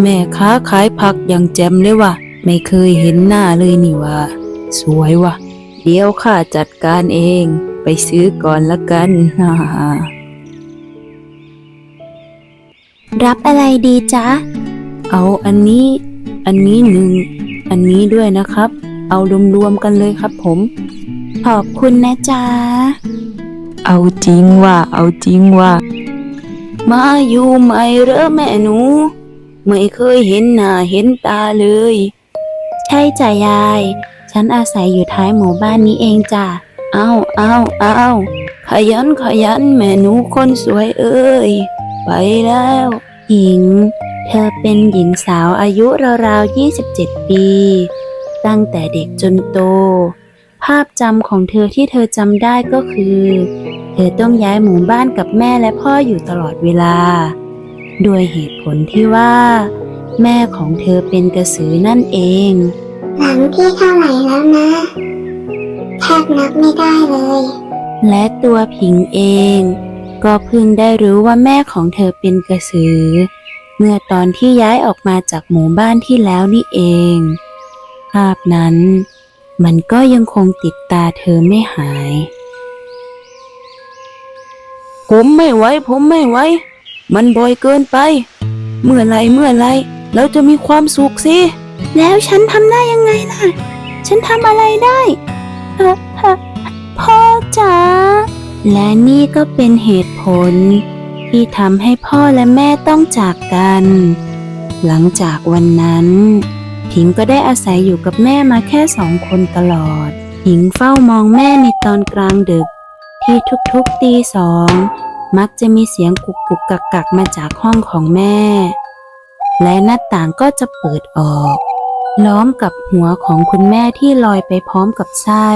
แม่ค้าขายผักอย่างแจ่มเลยว่ะ ไม่เคยเห็นหน้าเลยนี่ว่ะ สวยว่ะ เดี๋ยวข้าจัดการเอง ไปซื้อก่อนละกันฮ่าฮ่ารับอะไรดีจ๊ะ เอาอันนี้ อันนี้หนึ่ง อันนี้ด้วยนะครับ เอารวมๆกันเลยครับผม ขอบคุณนะจ๊ะ เอาจริงว่ะ เอาจริงว่ะ มาอยู่ไหมเหรอแม่หนู ไม่เคยเห็นหน้าเห็นตาเลย ใช่จ้ะยาย ฉันอาศัยอยู่ท้ายหมู่บ้านนี้เองจ้ะเอาเอาเอาขยันขยันแม่หนูคนสวยเอ้ย ไปแล้ว หญิง เธอเป็นหญิงสาวอายุราวๆ 27 ปี ตั้งแต่เด็กจนโต ภาพจำของเธอที่เธอจำได้ก็คือ เธอต้องย้ายหมู่บ้านกับแม่และพ่ออยู่ตลอดเวลา ด้วยเหตุผลที่ว่า แม่ของเธอเป็นกระสือนั่นเอง หลังที่เท่าไหร่แล้วนะแทบนับไม่ได้เลย และตัวผิงเอง ก็เพิ่งได้รู้ว่าแม่ของเธอเป็นกระสือ เมื่อตอนที่ย้ายออกมาจากหมู่บ้านที่แล้วนี่เอง ภาพนั้น มันก็ยังคงติดตาเธอไม่หาย ผมไม่ไหวผมไม่ไหว มันบ่อยเกินไป เมื่อไรเมื่อไรเราจะมีความสุขสิ แล้วฉันทำได้ยังไงล่ะ ฉันทำอะไรได้พ่อจ๋า และนี่ก็เป็นเหตุผล ที่ทำให้พ่อและแม่ต้องจากกัน หลังจากวันนั้นผิงก็ได้อาศัยอยู่กับแม่มาแค่สองคนตลอดผิงเฝ้ามองแม่ในตอนกลางดึก ที่ทุกๆตีสอง มักจะมีเสียงกุกกุกกักกักมาจากห้องของแม่ และหน้าต่างก็จะเปิดออก ล้อมกับหัวของคุณแม่ที่ลอยไปพร้อมกับไส้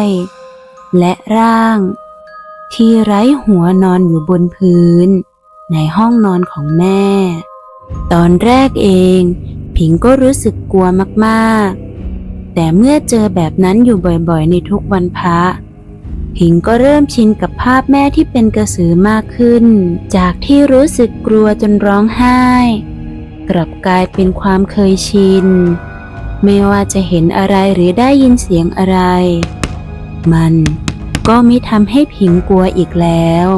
และร่าง ที่ไร้หัวนอนอยู่บนพื้น ในห้องนอนของแม่ ตอนแรกเอง ผิงก็รู้สึกกลัวมากๆ แต่เมื่อเจอแบบนั้นอยู่บ่อยๆ ในทุกวันพระผิงก็เริ่มชินกับ ภาพแม่ที่เป็นกระสือมากขึ้น จากที่รู้สึกกลัวจนร้องไห้ กลับกลายเป็นความเคยชิน ไม่ว่าจะเห็นอะไรหรือได้ยินเสียงอะไร มันก็มิทำให้ผิงกลัวอีกแล้ว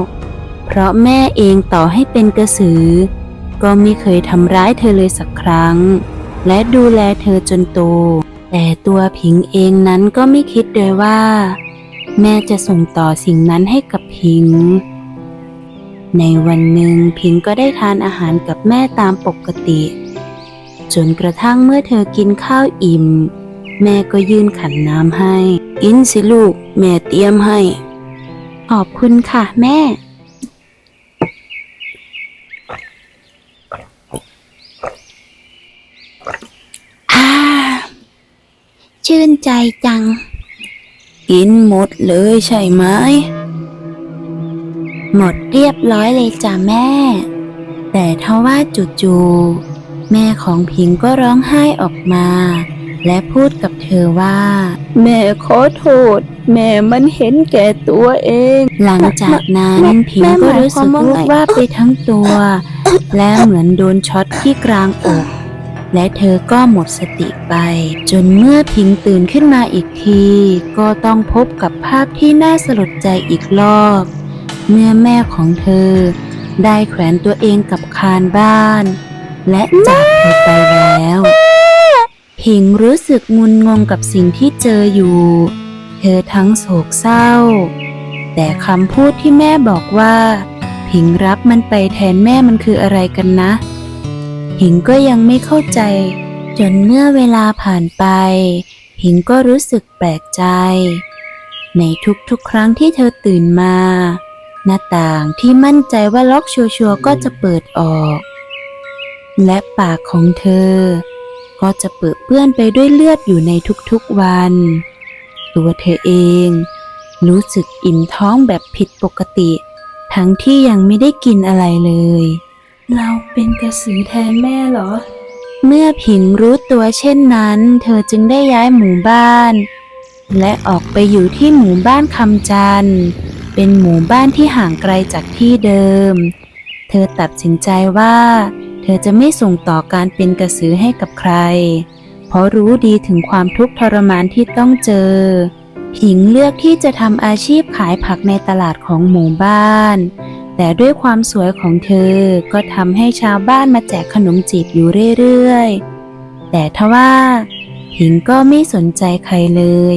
เพราะแม่เองต่อให้เป็นกระสือ ก็ไม่เคยทำร้ายเธอเลยสักครั้ง และดูแลเธอจนโต แต่ตัวผิงเองนั้นก็ไม่คิดเลยว่า แม่จะส่งต่อสิ่งนั้นให้กับพิง ในวันหนึ่งพิงก็ได้ทานอาหารกับแม่ตามปกติ จนกระทั่งเมื่อเธอกินข้าวอิ่ม แม่ก็ยื่นขันน้ำให้ กินสิลูก แม่เตรียมให้ ขอบคุณค่ะ แม่อาชื่นใจจัง กินหมดเลยใช่ไหม หมดเรียบร้อยเลยจ้ะแม่ แต่ทว่าจู่ๆแม่ของพิงก็ร้องไห้ออกมา และพูดกับเธอว่า แม่ขอโทษ แม่มันเห็นแก่ตัวเอง หลังจากนั้นแม่พิงก็รู้สึกแม่หมายความว่าวูบไงว่าบไปทั้งตัว และเหมือนโดนช็อตที่กลางอก และเธอก็หมดสติไป จนเมื่อพิงตื่นขึ้นมาอีกที ก็ต้องพบกับภาพที่น่าสลดใจอีกรอบ เมื่อแม่ของเธอ ได้แขวนตัวเองกับคานบ้าน และจากเธอไปแล้ว พิงรู้สึกงุนงงกับสิ่งที่เจออยู่ เธอทั้งโศกเศร้า แต่คำพูดที่แม่บอกว่าผิงรับมันไปแทนแม่มันคืออะไรกันนะ ผิงก็ยังไม่เข้าใจ จนเมื่อเวลาผ่านไปผิงก็รู้สึกแปลกใจ ในทุกๆครั้งที่เธอตื่นมา หน้าต่างที่มั่นใจว่าล็อกชัวร์ก็จะเปิดออก และปากของเธอ ก็จะเปื้อเปื้อนไปด้วยเลือดอยู่ในทุกๆวัน ตัวเธอเอง รู้สึกอิ่มท้องแบบผิดปกติ ทั้งที่ยังไม่ได้กินอะไรเลย เราเป็นกระสือแทนแม่เหรอ เมื่อผิงรู้ตัวเช่นนั้น เธอจึงได้ย้ายหมู่บ้าน และออกไปอยู่ที่หมู่บ้านคำจันทร์เป็นหมู่บ้านที่ห่างไกลจากที่เดิม เธอตัดสินใจว่า เธอจะไม่ส่งต่อการเป็นกระสือให้กับใคร เพราะรู้ดีถึงความทุกข์ทรมานที่ต้องเจอ ผิงเลือกที่จะทำอาชีพขายผักในตลาดของหมู่บ้าน แต่ด้วยความสวยของเธอก็ทำให้ชาวบ้านมาแจกขนมจีบอยู่เรื่อยๆ แต่ทว่า ผิงก็ไม่สนใจใครเลย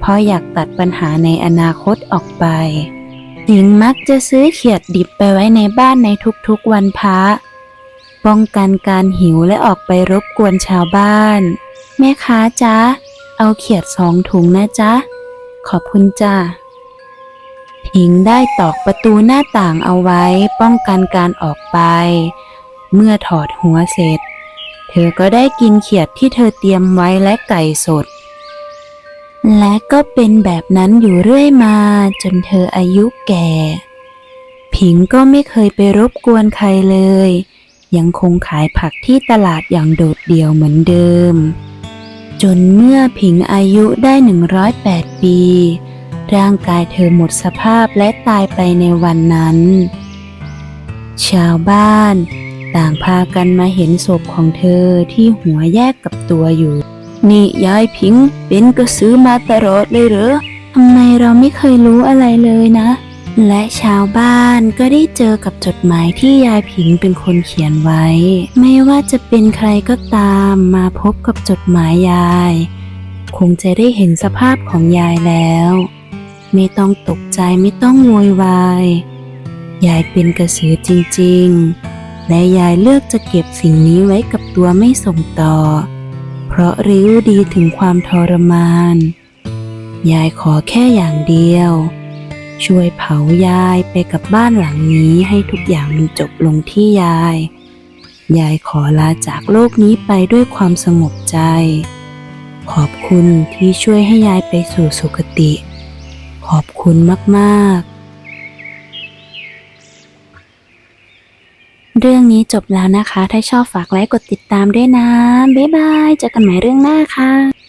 เพราะอยากตัดปัญหาในอนาคตออกไป ผิงมักจะซื้อเขียดดิบไปไว้ในบ้านในทุกๆวันพระป้องกันการหิวและออกไปรบกวนชาวบ้าน แม่ค้าจ๊ะ เอาเขียดสองถุงนะจ๊ะ ขอบคุณจ้า ผิงได้ตอกประตูหน้าต่างเอาไว้ป้องกันการออกไป เมื่อถอดหัวเสร็จ เธอก็ได้กินเขียดที่เธอเตรียมไว้และไก่สด และก็เป็นแบบนั้นอยู่เรื่อยมาจนเธออายุแก่ ผิงก็ไม่เคยไปรบกวนใครเลย ยังคงขายผักที่ตลาดอย่างโดดเดี่ยวเหมือนเดิม จนเมื่อผิงอายุได้ 108 ปี ร่างกายเธอหมดสภาพและตายไปในวันนั้น ชาวบ้านต่างพากันมาเห็นศพของเธอที่หัวแยกกับตัวอยู่ นี่ยายผิงเป็นกระสือมาตลอดเลยเหรอทำไมเราไม่เคยรู้อะไรเลยนะ และชาวบ้านก็ได้เจอกับจดหมายที่ยายผิงเป็นคนเขียนไว้ ไม่ว่าจะเป็นใครก็ตามมาพบกับจดหมายยาย คงจะได้เห็นสภาพของยายแล้ว ไม่ต้องตกใจไม่ต้องโวยวาย ยายเป็นกระสือจริงๆ และยายเลือกจะเก็บสิ่งนี้ไว้กับตัวไม่ส่งต่อ เพราะรู้ดีถึงความทรมาน ยายขอแค่อย่างเดียว ช่วยเผายายไปกับบ้านหลังนี้ให้ทุกอย่างมันจบลงที่ยาย ยายขอลาจากโลกนี้ไปด้วยความสงบใจ ขอบคุณที่ช่วยให้ยายไปสู่สุคติ ขอบคุณมาก ๆ เรื่องนี้จบแล้วนะคะ ถ้าชอบฝากไลค์กดติดตามด้วยนะ บ๊ายบาย เจอกันใหม่เรื่องหน้าค่ะ